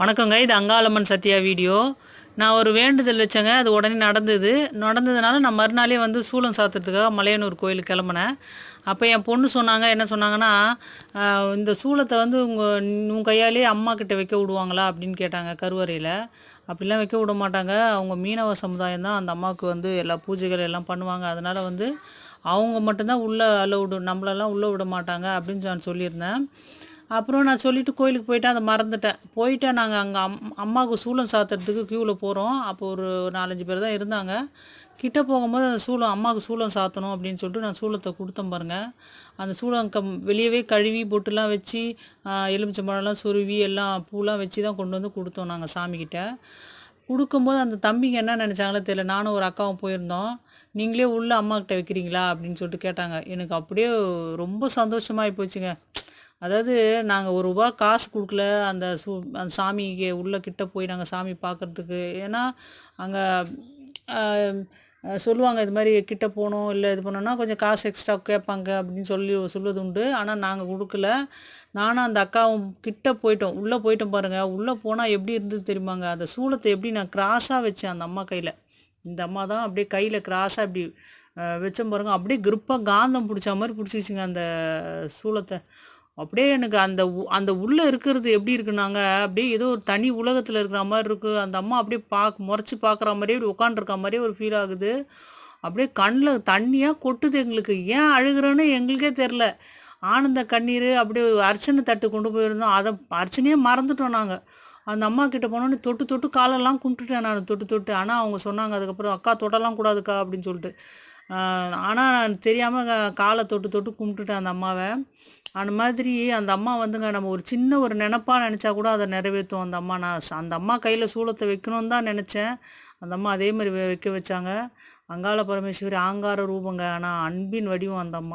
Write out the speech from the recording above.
வணக்கங்க இது அங்காளம்மன் சத்யா வீடியோ. நான் ஒரு வேண்டுதல் வச்சேங்க அது உடனே நடந்தது. நடந்ததுனால நான் மறுநாளே வந்து சூளம் சாத்துறதுக்காக மலையனூர் கோயிலுக்கு கிளம்புனேன். அப்போ என் பொண்ணு சொன்னாங்க என்ன சொன்னாங்கன்னா இந்த சூளத்தை வந்து உங்கள் உங்கள் கையாலேயே அம்மா கிட்ட வைக்க விடுவாங்களா? அப்படின்னு கேட்டாங்க கருவறையில். அப்படிலாம் வைக்க விட மாட்டாங்க. அவங்க மீனவ சமுதாயம் தான். அந்த அம்மாவுக்கு வந்து எல்லா பூஜைகள் எல்லாம் பண்ணுவாங்க. அதனால் வந்து அவங்க மட்டும்தான் உள்ளே அலௌடு நம்மளெல்லாம் உள்ளே விட மாட்டாங்க அப்படின்னு நான் சொல்லியிருந்தேன். அப்புறம் நான் சொல்லிவிட்டு கோயிலுக்கு போயிட்டேன் அதை மறந்துட்டேன். போயிட்டேன் நாங்கள் அங்கே அம் அம்மாவுக்கு சூளம் சாத்துறதுக்கு க்யூவில் போகிறோம் அப்போ ஒரு நாலஞ்சு பேர் தான் இருந்தாங்க. கிட்டே போகும்போது அந்த சூளம் அம்மாவுக்கு சூளம் சாத்தணும் அப்படின்னு சொல்லிட்டு நான் சூளத்தை கொடுத்தேன் பாருங்கள் அந்த சூளம் கம் வெளியவே கழுவி பொட்டுலாம் வச்சு எலுமிச்சம்பழம்லாம் சொருவி எல்லாம் பூலாம் வச்சு தான் கொண்டு வந்து கொடுத்தோம் நாங்கள் சாமிக்கிட்ட கொடுக்கும்போது அந்த தம்பிங்க என்ன நினச்சாங்களோ தெரியல. நானும் ஒரு அக்காவும் போயிருந்தோம். நீங்களே உள்ளே அம்மாக்கிட்ட வைக்கிறீங்களா அப்படின்னு சொல்லிட்டு கேட்டாங்க. எனக்கு அப்படியே ரொம்ப சந்தோஷமாகி போச்சுங்க. அதாவது நாங்கள் ஒரு ரூபா காசு கொடுக்கல அந்த சு அந்த சாமிக்கு உள்ளே கிட்ட போய் நாங்கள் சாமி பார்க்கறதுக்கு ஏன்னா அங்கே சொல்லுவாங்க இது மாதிரி கிட்ட போகணும் இல்லை இது பண்ணோன்னா கொஞ்சம் காசு எக்ஸ்ட்ரா கேட்பாங்க அப்படின்னு சொல்லி சொல்லுவது உண்டு. ஆனால் நாங்கள் கொடுக்கல. நானும் அந்த அக்காவும் கிட்ட போயிட்டோம். உள்ளே போயிட்டோம் பாருங்கள் உள்ளே போனால் எப்படி இருந்தது தெரியுமாங்க? அந்த சூளத்தை எப்படி நான் கிராஸாக வச்சேன் அந்த அம்மா கையில். இந்த அம்மா தான் அப்படியே கையில் கிராஸாக இப்படி வச்சோம் பாருங்க. அப்படியே கிரிப்பாக காந்தம் பிடிச்ச மாதிரி பிடிச்சிக்கிச்சுங்க அந்த சூளத்தை. அப்படியே எனக்கு அந்த உ- அந்த உள்ளே இருக்கிறது எப்படி இருக்குனாங்க? அப்படியே ஏதோ ஒரு தனி உலகத்தில் இருக்கிற மாதிரி இருக்குது அந்த அம்மா அப்படியே பார்க்க முறைச்சி பார்க்குற மாதிரியே இப்படி உட்காந்துருக்க மாதிரியே ஒரு ஃபீல் ஆகுது. அப்படியே கண்ணில் தண்ணியாக கொட்டுது எங்களுக்கு. ஏன் அழுகிறோன்னு எங்களுக்கே தெரில ஆனந்த கண்ணீர் அப்படியே அர்ச்சனை தட்டு கொண்டு போயிருந்தோம். அதை அர்ச்சனையே மறந்துட்டோம் நாங்கள் அந்த அம்மா கிட்ட போனோன்னே தொட்டு தொட்டு காலெல்லாம் கும்பிட்டுட்டேன் நான் தொட்டு தொட்டு. ஆனால் அவங்க சொன்னாங்க அதுக்கப்புறம் அக்கா தொடலாம் கூடாதுக்கா அப்படின்னு சொல்லிட்டு. ஆனால் தெரியாமல் காலை தொட்டு தொட்டு கும்பிட்டுட்டேன் அந்த அம்மாவை. அந்த மாதிரி அந்த அம்மா வந்துங்க நம்ம ஒரு சின்ன ஒரு நினப்பாக நினச்சா கூட அதை நிறைவேற்றும் அந்த அம்மா. நான் அந்த அம்மா கையில் சூளத்தை வைக்கணும்னு தான் நினச்சேன். அந்த அம்மா அதே மாதிரி வைக்க வச்சாங்க. அங்காள பரமேஸ்வரி ஆங்கார ரூபங்க ஆனால் அன்பின் வடிவம் அந்த அம்மா.